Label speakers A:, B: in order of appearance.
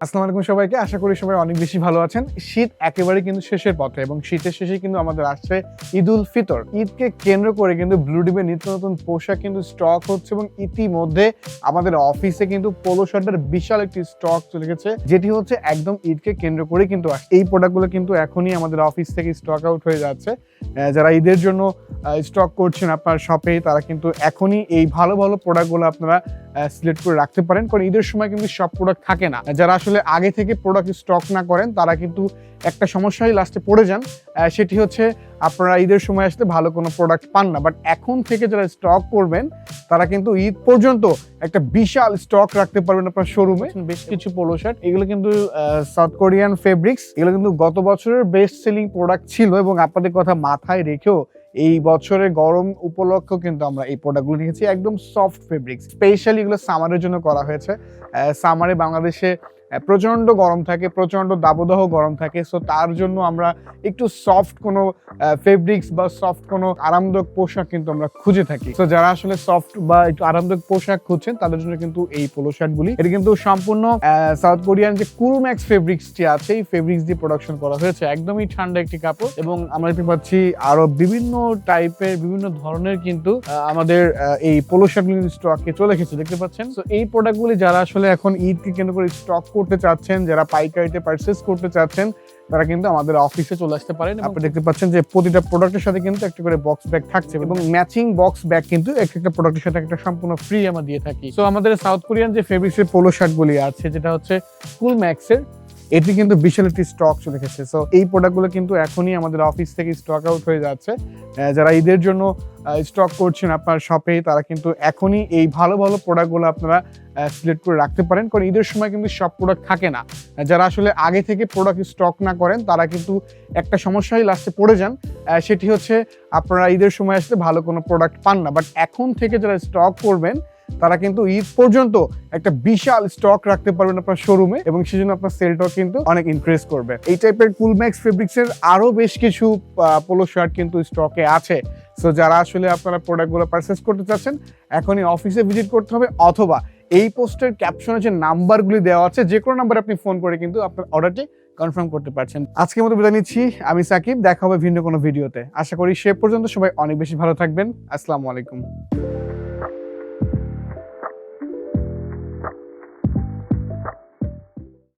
A: আসসালামু আলাইকুম সবাইকে। আশা করি সবাই অনেক বেশি ভালো আছেন। শীত একেবারে কিন্তু শেষের পথে এবং শীতের শেষে কিন্তু আমাদের আসছে ঈদ উল ফিতর। ঈদকে কেন্দ্র করে কিন্তু ব্লু ডিমের নিত্য নতুন পোশাক কিন্তু স্টক হচ্ছে এবং ইতিমধ্যে আমাদের অফিসে কিন্তু পোলো শার্টের বিশাল একটি স্টক চলে গেছে, যেটি হচ্ছে একদম ঈদকে কেন্দ্র করে কিন্তু। এই প্রোডাক্টগুলো কিন্তু এখনই আমাদের অফিস থেকে স্টক আউট হয়ে যাচ্ছে। যারা ঈদের জন্য স্টক করছেন আপনার শপে তারা কিন্তু এখনই এই ভালো ভালো প্রোডাক্টগুলো আপনারা সিলেক্ট করে রাখতে পারেন, কারণ ঈদের সময় কিন্তু সব প্রোডাক্ট থাকে না। যারা আসলে আগে থেকে প্রোডাক্ট স্টক না করেন, তারা কিন্তু একটা সমস্যায় লাস্টে পড়ে যান। সেটি হচ্ছে আপনারা ঈদের সময় আসতে ভালো কোনো প্রোডাক্ট পান না। বাট এখন থেকে যারা স্টক করবেন, তারা কিন্তু ঈদ পর্যন্ত একটা বিশাল স্টক রাখতে পারবেন আপনার শোরুমে বেশ কিছু পোলো শার্ট এগুলো কিন্তু সাউথ কোরিয়ান ফেব্রিক্স এগুলো কিন্তু গত বছরের বেস্ট সেলিং প্রোডাক্ট ছিল এবং আপনাদের কথা মাথায় রেখেও এই বছরের গরম উপলক্ষ কিন্তু আমরা এই প্রোডাক্টগুলো নিয়েছি একদম সফট ফেব্রিক স্পেশালি এগুলো সামারের জন্য করা হয়েছে। সামারে বাংলাদেশে প্রচণ্ড গরম থাকে, প্রচণ্ড দাবদাহ গরম থাকে সো তার জন্য আমরা একটু সফট কোনো ফেব্রিক্স বা সফট কোনো আরামদায়ক পোশাক কিন্তু আমরা খুঁজে থাকি। তো যারা আসলে সফট বা একটু আরামদায়ক পোশাক খুঁজছেন, তাদের জন্য কিন্তু এই পোলো শার্টগুলি এটা কিন্তু সম্পূর্ণ সাউথ কোরিয়ান যে কুলম্যাক্স ফেব্রিক্সটি আছে, এই ফেব্রিক্স দিয়ে প্রোডাকশন করা হয়েছে। একদমই ঠান্ডা একটি কাপড় এবং আমরা দেখতে পাচ্ছি আরও বিভিন্ন টাইপের বিভিন্ন ধরনের কিন্তু আমাদের এই পোলো শার্টগুলি স্টকে চলে এসেছে। দেখতে পাচ্ছেন? তো এই প্রোডাক্টগুলি যারা আসলে এখন ঈদকে কেন্দ্র করে স্টক করতে চাচ্ছেন যারা পাইকারিতে পারচেস করতে চাচ্ছেন তারা কিন্তু আমাদের অফিসে চলে আসতে পারেন আপনি দেখতে পাচ্ছেন যে প্রতিটা প্রোডাক্টের সাথে কিন্তু একটা করে বক্স ব্যাগ থাকছে এবং ম্যাচিং বক্স ব্যাগ কিন্তু এক একটা প্রোডাক্টের সাথে একটা সম্পূর্ণ ফ্রি আমরা দিয়ে থাকি। তো আমাদের সাউথ কোরিয়ান যে ফেব্রিক্সের পোলো শার্টগুলি আছে যেটা হচ্ছে কুল ম্যাক্সের এটি কিন্তু বিশাল একটি স্টক চলে গেছে সো এই প্রোডাক্টগুলো কিন্তু এখনই আমাদের অফিস থেকে স্টক আউট হয়ে যাচ্ছে। যারা ঈদের জন্য স্টক করছেন আপনার শপে তারা কিন্তু এখনই এই ভালো ভালো প্রোডাক্টগুলো আপনারা সিলেক্ট করে রাখতে পারেন। কারণ ঈদের সময় কিন্তু সব প্রোডাক্ট থাকে না। যারা আসলে আগে থেকে প্রোডাক্ট স্টক না করেন, তারা কিন্তু একটা সমস্যায় লাস্টে পড়ে যান। সেটি হচ্ছে, আপনারা ঈদের সময় আসতে ভালো কোনো প্রোডাক্ট পান না। বাট এখন থেকে যারা স্টক করবেন তারা কিন্তু ঈদ পর্যন্ত একটা বিশাল স্টক রাখতে পারবেন আপনার শোরুমে এবং সেজন্য আপনার সেলটাও কিন্তু অনেক ইনক্রিজ করবে। এই টাইপের কুলম্যাক্স ফেব্রিক্সের আরও বেশ কিছু পোলো শার্ট কিন্তু স্টকে আছে। সো যারা আসলে আপনারা প্রোডাক্টগুলো পারচেস করতে চাচ্ছেন, এখনই অফিসে ভিজিট করতে হবে অথবা এই পোস্টের ক্যাপশনে যে নাম্বারগুলি দেওয়া আছে, যে কোনো নাম্বারে আপনি ফোন করে কিন্তু আপনার অর্ডারটি কনফার্ম করতে পারছেন। আজকের মতো বিদায় নিচ্ছি, আমি সাকিব, দেখা হবে ভিন্ন কোনো ভিডিওতে আশা করি সে পর্যন্ত সবাই অনেক বেশি ভালো থাকবেন। আসসালামু আলাইকুম।